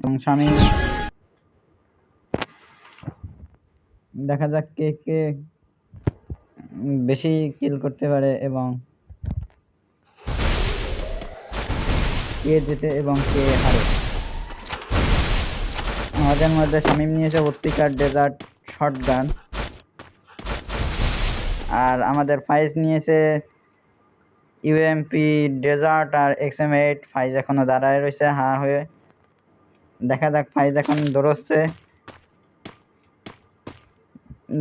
এবং স্বামী দেখা যাক কে কে বেশি কিল করতে পারে এবং কে জেতে এবং কে হারে। আমাদের মধ্যে শামিম নিয়েছে অত্তিকার ডেজার্ট শর্ট গান আর আমাদের ফাইজ নিয়েছে ইউএমপি ডেজার্ট আর এক্স এম এইট ফাইজ এখনও দাঁড়ায় রয়েছে, হা হয়ে। দেখা যাক ফাইজ এখন দৌড়চ্ছে।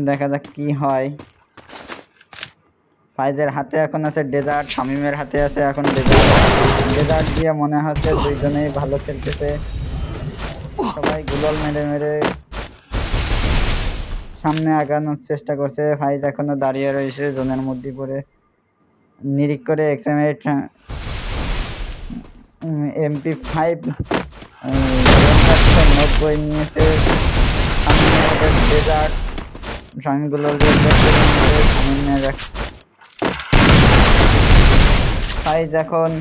দেখা যাক কি হয়। ফাইজের হাতে এখন আছে ডেজার্ট, শামিমের হাতে আছে এখন ডেজার্ট। ডেজার্ট দিয়ে মনে হচ্ছে দুইজনেই ভালো খেলতেছে। সবাই গুলল মেরে মেরে সামনে আগানোর চেষ্টা করছে। ফাইজ এখনও দাঁড়িয়ে রয়েছে জোনের মধ্যে পড়ে। নিরিখ করে এক্সামেট এমপি ফাইভ নব্বই নিয়েছে সামনে ডেজার্ট সামনেগুলো সামনে রাখ ফাইজ এখন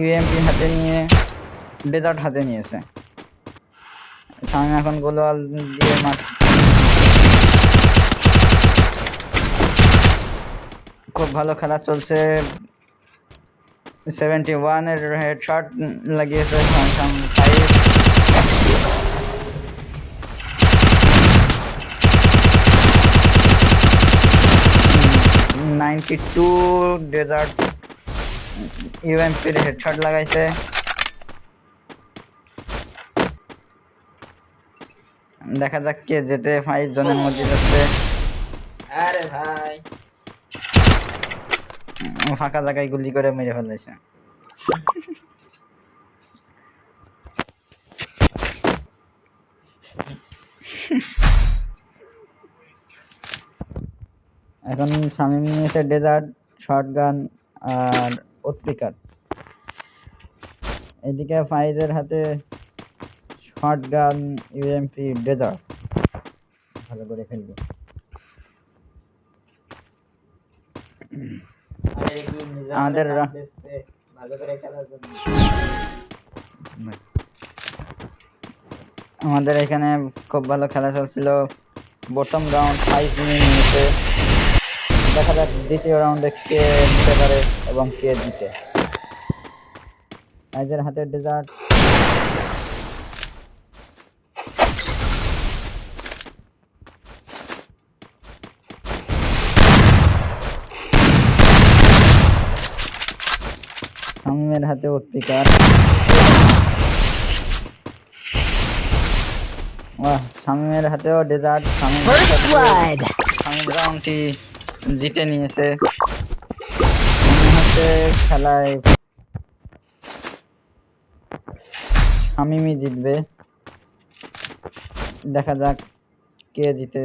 ইউএমপি হাতে নিয়ে ডেজার্ট হাতে নিয়েছে। সামনে এখন গোলওয়াল দিয়ে মার খুব ভালো খেলা চলছে। সেভেন্টি ওয়ানের হেড শট লাগিয়েছে Samsung five ninety two desert ইউএমপির headshot লাগাইছে। দেখা যাক কে যেতে ফাইভ জনের মধ্যে যাচ্ছে আরে ভাই। ফাঁকা জায়গায় গুলি করে মেরে ফেলেছে। এখন শামিম নিয়েছে ডেজার্ট শর্ট গান আর অত্রিকার এদিকে ফাইজের হাতে শর্ট গান ইউএমপি ডেজার্ট ভালো করে ফেলবে আমাদের আমাদের এখানে খুব ভালো খেলা চলছিল। বটম রাউন্ড ফাইভ মিনিটে দেখা যাক দ্বিতীয় রাউন্ডে কে নিতে পারে এবং কে জিতে। আজের হাতের ডেজার্ট শামিমের হাতে উৎপিকার বাহ শামিমের হাতেও ডেজার্ট। শামিম রাউন্ডটি জিতে নিয়েছে। হচ্ছে খেলায় শামিমই জিতবে। দেখা যাক কে জিতে।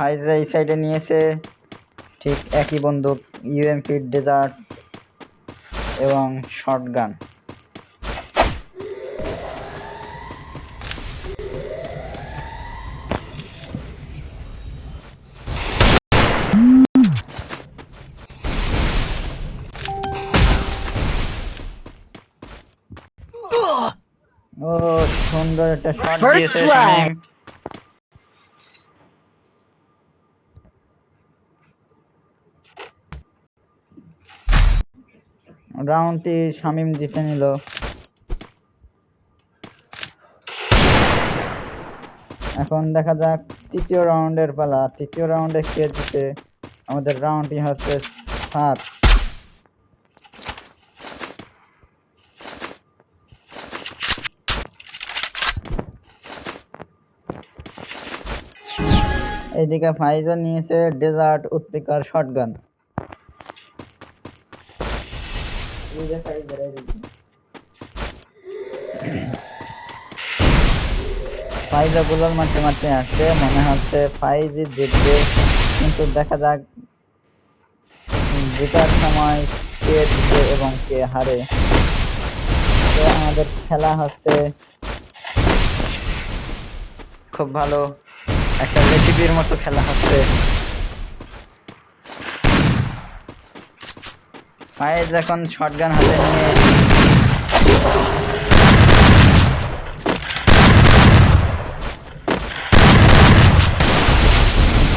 ফাইজরা এই সাইডে নিয়েছে। ঠিক একই বন্দুক ইউএমপি ডেজার্ট এবং শর্ট গান ও সুন্দর একটা শট First দিয়েছে রাউন্ডটি শামিম জিতে নিল। এখন দেখা যাক তৃতীয় রাউন্ডের পালা। তৃতীয় রাউন্ডে কে জিতে আমাদের রাউন্ডটি হচ্ছে সাত। এইদিকে ফাইজার নিয়েছে ডেজার্ট উৎপিকার শটগান। যে সাইড ধরে দিচ্ছি। ফাইজা গুলাল মারতে মারতে আসছে মনে হচ্ছে ফাইজই জিতবে কিন্তু দেখা যাক জেতার সময় কে জিতে এবং কে হারে তো আমাদের খেলা হচ্ছে খুব ভালো, একটা রেসিপির মতো খেলা হচ্ছে পায়ে এখন শটগান হাতে নিয়ে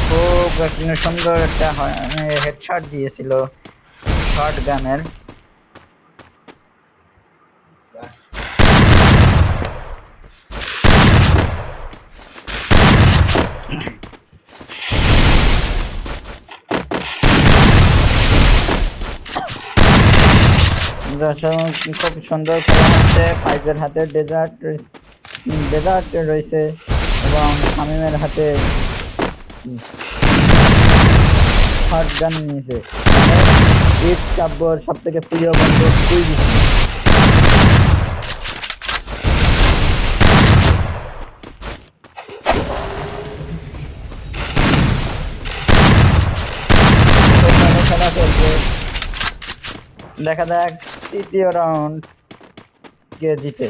খুব সুন্দর একটা হেডশট দিয়েছিল শর্ট গানের খুব সুন্দর খেলা হচ্ছে। ফাইজের হাতে ডেজার্ট ডেজার্ট রয়েছে এবং শামিমের হাতে শর্ট গান নিয়েছে। ঈদ কাব্যর সব থেকে প্রিয় বন্ধু তুই দেখা যাক তৃতীয় রাউন্ড কে জিতে?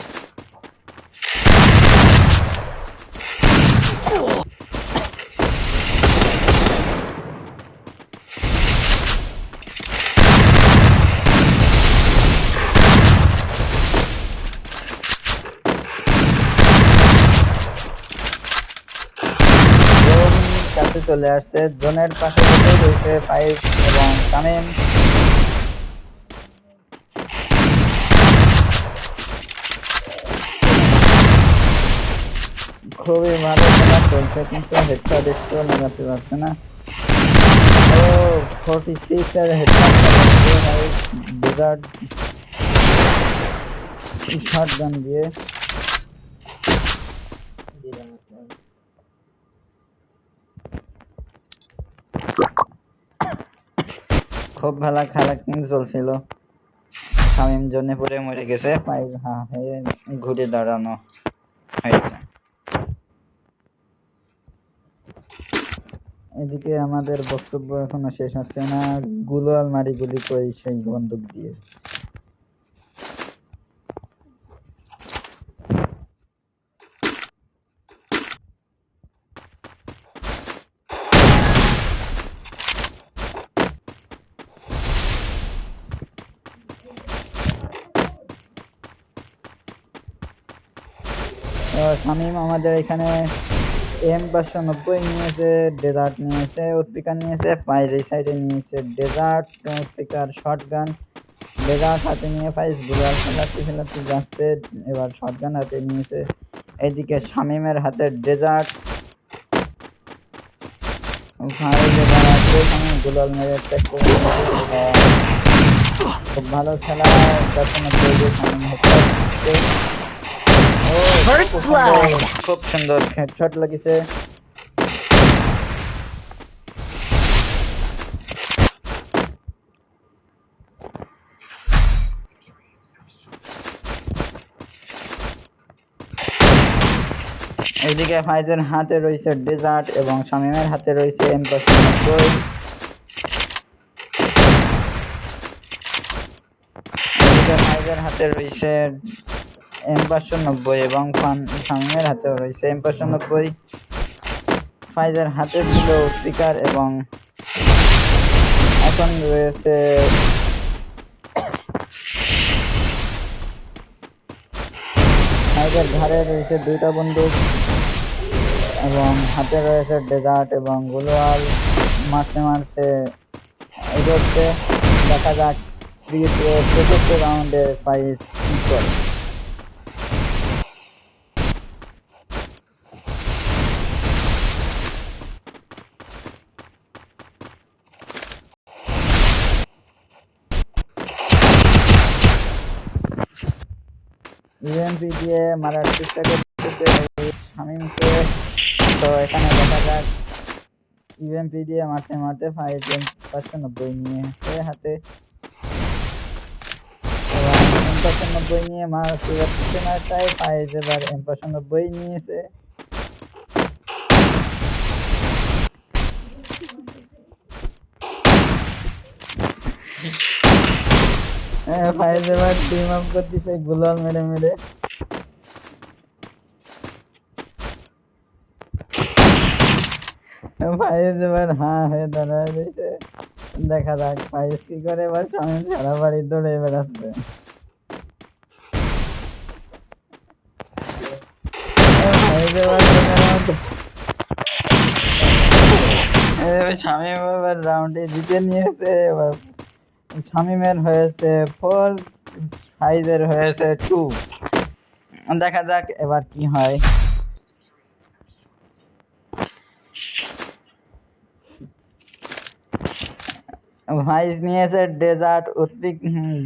চলে আসছে। জোনের পাশে রয়েছে পাইপ এবং তামিম। খুবই ভালো খেলা চলছে, কিন্তু হেডশট একটু লাগাতে পারছে না। ও forty six headshot desert shotgun দিয়ে। খুব ভালো খেলা কিন্তু চলছিল। শামিম জন্য পরে মরে গেছে। হ্যাঁ হয়ে ঘুরে দাঁড়ানো হয়েছে। এদিকে আমাদের বক্তব্য এখনও শেষ হচ্ছে না। গুলো আলমারি গুলি কই সেই বন্দুক দিয়ে। শামিম, আমাদের এখানে এম পাঁচশো নব্বই নিয়েছে ডেজার্ট নিয়েছে উৎপিকার নিয়েছে এই সাইডে নিয়েছে ডেজার্ট উৎপিকার শর্ট গান ডেজার্ট হাতে নিয়ে পাইস গুলাল খেলাতে খেলাতে যাচ্ছে, এবার শর্ট গান হাতে নিয়েছে, এদিকে শামিমের হাতে ডেজার্ট খুব ভালো খেলা খুব blood. সুন্দর, খুব সুন্দর হেডশট লাগিছে। এইদিকে ফাইজের হাতে রয়েছে ডেজার্ট এবং শামিমের হাতে রয়েছে এম এদিকে ফাইজের হাতে রয়েছে এম পাঁচশো নব্বই এবং শামিমের হাতেও রয়েছে এম পাঁচশো নব্বই। ফাইজের হাতে ছিল স্পিকার এবং এখন রয়েছে ফাইজের ঘাড়ে রয়েছে দুইটা বন্দুক এবং হাতে রয়েছে ডেজার্ট এবং গুলোয়াল। মারতে মারতে এগোচ্ছে। দেখা যাক তৃতীয় চতুর্থ রাউন্ডে ফাইট কি করে ইউএমপি দিয়ে মারার চেষ্টা করতেছে শামিমকে। তো এখানে দেখা যাক ইউএমপি দিয়ে মারতে মারতে ফাইভ পাঁচশো নব্বই নিয়ে এসে হাতে। এম পাঁচশো নব্বই নিয়ে মারতে যাচ্ছে না তাই ফাইভ এবার এম পাঁচশো নব্বই নিয়েছে ফাইজ এবার টিম আপ করতেছে গুলাল মেরে মেরে। ফাইজ এবার হ্যাঁ হয়ে দাঁড়ায় দেখা যাক ফাইজ কি করে, এবার স্বামী সারা বাড়ি দৌড়ে বেড়াচ্ছে। শামীম এবার রাউন্ডে জিতে নিয়েছে, এবার শামীমের হয়েছে ফোর ফাইজের হয়েছে টু দেখা যাক এবার কি হয়। ভাইস নিয়েছে ডেজার্ট উদ্ভিক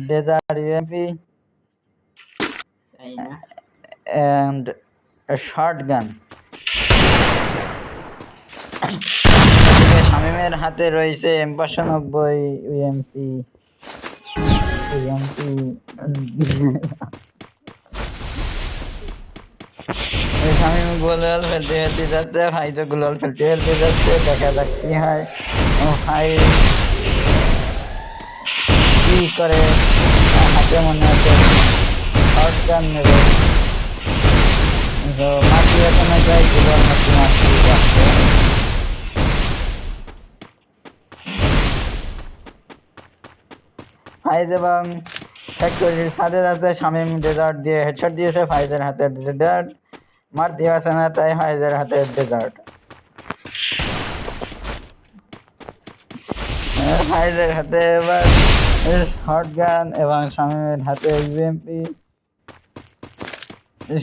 desert UMP and shotgun শামীমের হাতে রয়েছে এম পাঁচশো নব্বই ইউএমপি ফেলতে যাচ্ছে, ভাই যাচ্ছে, দেখা কি ও কি করে? হাতে মনে মাটি মাটি। ফাইজ এবং ফ্যাক্টরির সাথে সাথে শামীম ডেজার্ট দিয়ে হেডশট দিয়েছে, ফাইজের হাতে ডেজার্ট মার দিয়েছে না, তাই ফাইজের হাতে ডেজার্ট ফাইজের হাতে এবার শর্ট গান এবং শামীমের হাতে ইউএমপি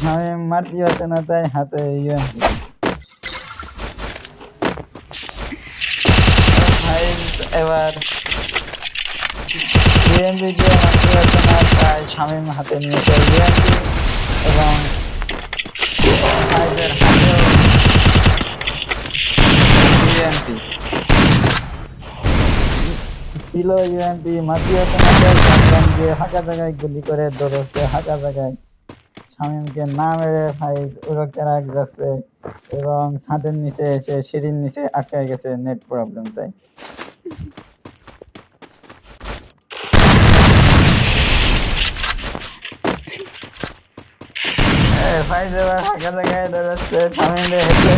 শামীম মার দিয়েছে না, তাই হাতে ইউএমপি এবার ইউএমপি দিয়ে মারতে পারছে তাই শামীম হাতে নিয়েছে ইউএমপি এবং ফাইজের হাতেও ইউএমপি ছিল মাটিয়ে তোমাদের শটগান দিয়ে ফাঁকা জায়গায় গুলি করে দৌড়চ্ছে ফাঁকা জায়গায়। শামীমকে না মেরে ফাইজ উড়োকে রাখ যাচ্ছে এবং ছাদের নিচে এসে সিঁড়ির নিচে আটকায় গেছে, নেট প্রবলেম, তাই।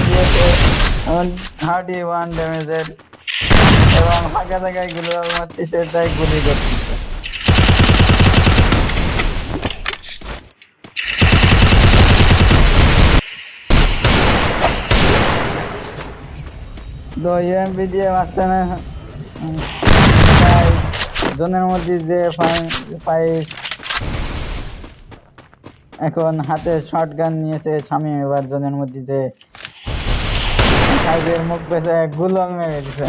দিয়েছে থার্টি ওয়ান ড্যামেজের এবং ফাঁকা জায়গায় গুলি মারতেছে তাই গুলি করতেছে তো ইউএমপি দিয়ে মারছে না জনের মধ্যে যে ফাইভ এখন হাতে শর্ট গান নিয়েছে স্বামী এবার জনের মধ্যে যে ফাইভের মুখ পেছে গুলং মেরে দিছে।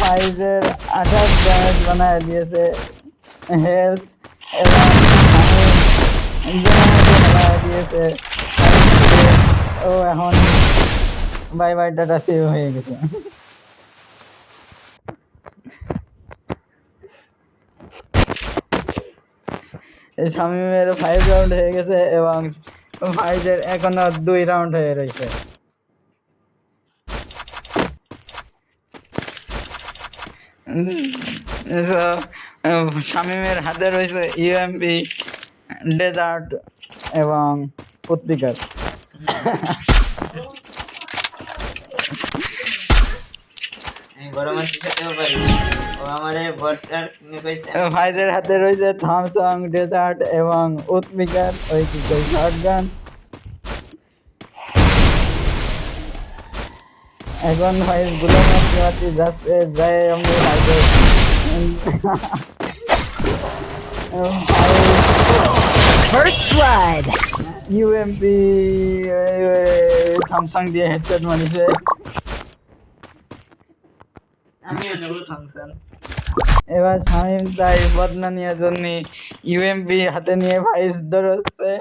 ফাইভের আঠাশ ড্যামেজ বানায় দিয়েছে হেলথ এবং বানায় দিয়েছে ও এখন বাই বাই ডাটা সেভ হয়ে গেছে। শামিমের ফাইভ রাউন্ড হয়ে গেছে এবং ফাইজের এখনও দুই রাউন্ড হয়ে রয়েছে শামিমের হাতে রয়েছে ইউএমপি ডেজার্ট এবং পুত্রিকার ভাইদের হাতে রয়েছে থমসং ডেজার্ট এবং উৎমিকার ওই কি শর্ট গান এখন ভাই গুলো মারতে যাচ্ছে যাই আমি ভাইদের First blood. ইউএমপি থমসং দিয়ে হেডসেট থামসান এবার শামিম তাই বদনা নিয়ে জন্য ইউএমপি হাতে নিয়ে ভাইস দৌড়চ্ছে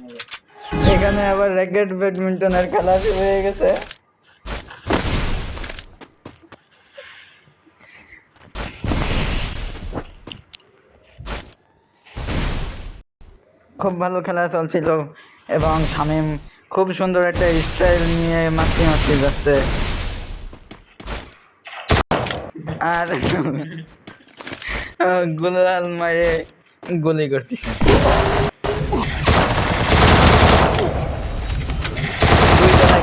নেব এখানে আবার র্যাকেট ব্যাডমিন্টনের খেলা শুরু হয়ে গেছে। খুব ভালো খেলা চলছিল এবং শামিম খুব সুন্দর একটা স্টাইল নিয়ে মাতৃ মাতৃ যাচ্ছে। আর গুলাল মারে গুলি করতেছে।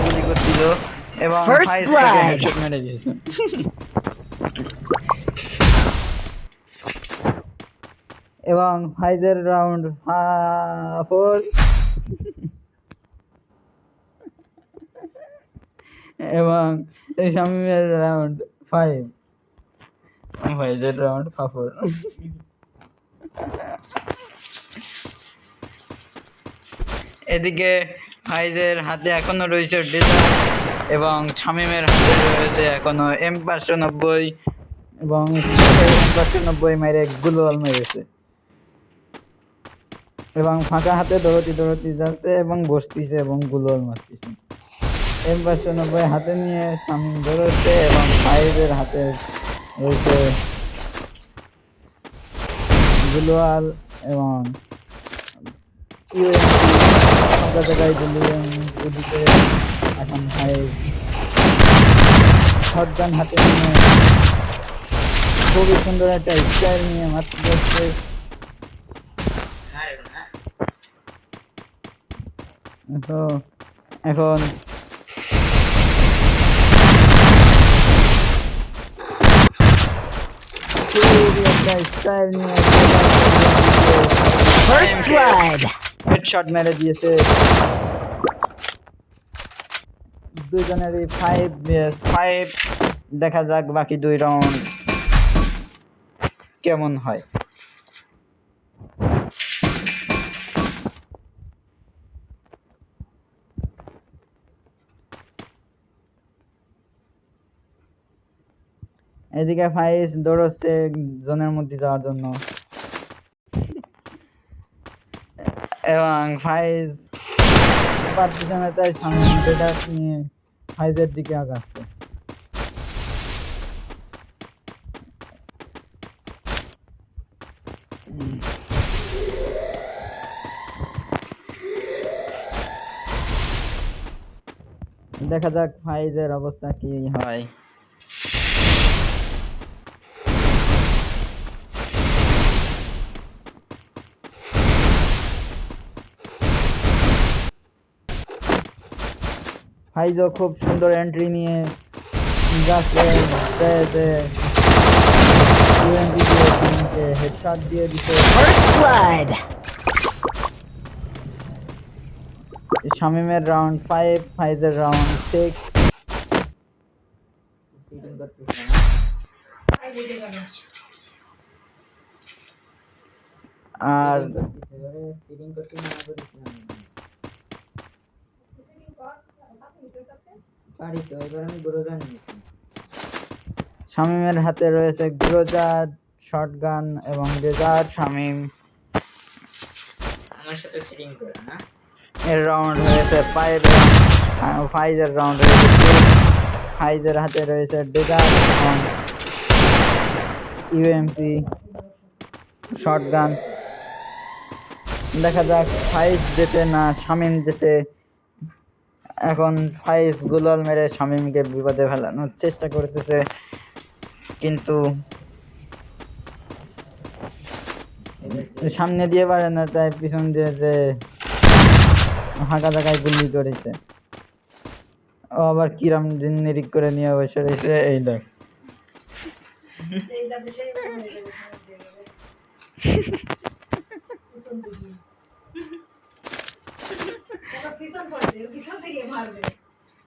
গুলি করছিল এবং মেরে দিয়েছে। এবং ফাইজের রাউন্ড ফোর এবং শামিমের রাউন্ড ফাইভ। ফাইজের রাউন্ড ফাফর এদিকে ফাইজের হাতে এখনও রয়েছে ডেটা এবং শামিমের হাতে রয়েছে এখনও এম পাঁচশো নব্বই এবং এম পাঁচশো নব্বই মেরে গুলোয়াল মেরেছে এবং ফাঁকা হাতে দৌড়তি দৌড়তি যাচ্ছে এবং বসতিছে এবং গুলোয়াল মারতেছে। এম পাঁচশো নব্বই হাতে নিয়ে শামিম দৌড়চ্ছে এবং ফাইভের হাতে রয়েছে গুলোয়াল এবং হাতে নিয়ে খুবই সুন্দর একটা স্টাইল নিয়ে মারতে যাচ্ছে মারে না তো এখন. হেডশট মেরে দিয়েছে। দুজনেরই ফাইভ ফাইভ দেখা যাক বাকি দুই রাউন্ড কেমন হয়? এদিকে ফাইজ দৌড়চ্ছে জোনের মধ্যে যাওয়ার জন্য এবং ফাইজ পারতেছে না তাই সামনে নিয়ে ফাইজের দিকে আগাচ্ছে। দেখা যাক ফাইজের অবস্থা কি হয় ফাইজও খুব সুন্দর এন্ট্রি নিয়ে হেডশট দিয়ে দিতে শামিমের রাউন্ড ফাইভ ফাইজের রাউন্ড সিক্স আর করতে পারি তো এবার আমি গ্রোজা নিয়েছি। শামিমের হাতে রয়েছে গ্রোজার শটগান এবং ডেজার্ট। শামিম আমার সাথে চিটিং করে না? এর রাউন্ড হয়েছে ফাইভ ফাইজের রাউন্ড six। ফাইজের হাতে রয়েছে ডেজার এবং ইউএমপি শটগান। দেখা যাক ফাইজ যেতে না শামিম যেতে এখন ফাইজ গুলাল মেরে শামিমকে বিপদে ফেলানোর চেষ্টা করতেছে কিন্তু সামনে দিয়ে পারে না তাই পিছন দিয়ে যে হাঁকা জায়গায় গুলি করেছে। ও আবার কিরাম নিরিক করে নিয়ে বসে রয়েছে এই দেখ। সব পিছন পড়ে পিছন থেকে মারবে